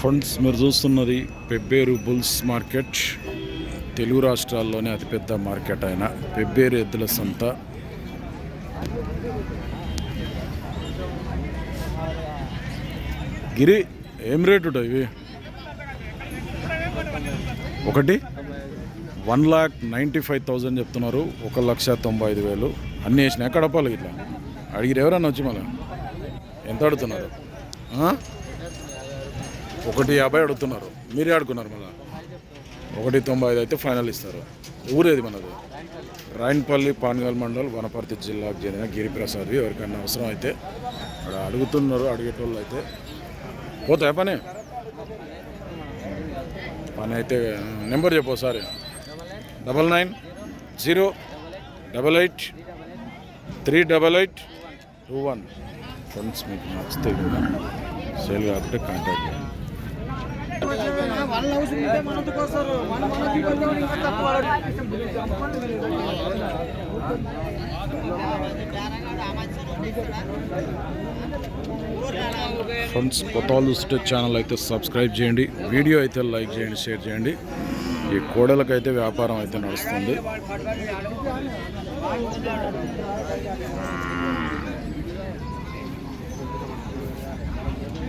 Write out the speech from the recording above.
Funds మీరు చూస్తున్నది Pebbair bulls market. Telugu రాష్ట్రాల్లోనే అతిపెద్ద మార్కెట్ అయిన పెబ్బేరు ఎద్దుల సంత. గిరి ఏం రేటు ఇవి? ఒకటి? One lakh ninety five thousand చెప్తున్నారు. ఒక లక్ష తొంభై ఐదు వేలు. అన్నీ వేసినాయి? కడపాలి ఇట్లా. అడిగిరు ఎవరన్నా వచ్చి మళ్ళీ? ఎంత అడుగుతున్నారు? ఒకటి యాభై అడుగుతున్నారు. మీరే ఆడుకున్నారు మళ్ళీ? ఒకటి తొంభై ఐదు అయితే ఫైనల్ ఇస్తారు. ఊరేది మనది? రాయన్పల్లి పాన్గల్ మండల్ వనపర్తి జిల్లాకు చెందిన గిరిప్రసాద్ ఎవరికైనా అవసరం అయితే అక్కడ అడుగుతున్నారు అడిగేటోళ్ళు అయితే. పోతాయి పని? పని అయితే నెంబర్ చెప్పు ఒకసారి. Double nine zero double eight three double eight two one. Friends మీకు నచ్చితే కూడా సేల్ కాబట్టి కాంటాక్ట్ చేయండి. ఫ్రెండ్స్ కొత్త వాళ్ళు ఛానల్ అయితే సబ్స్క్రైబ్ చేయండి. వీడియో అయితే లైక్ చేయండి షేర్ చేయండి. ఈ కోడలకైతే వ్యాపారం అయితే నడుస్తుంది.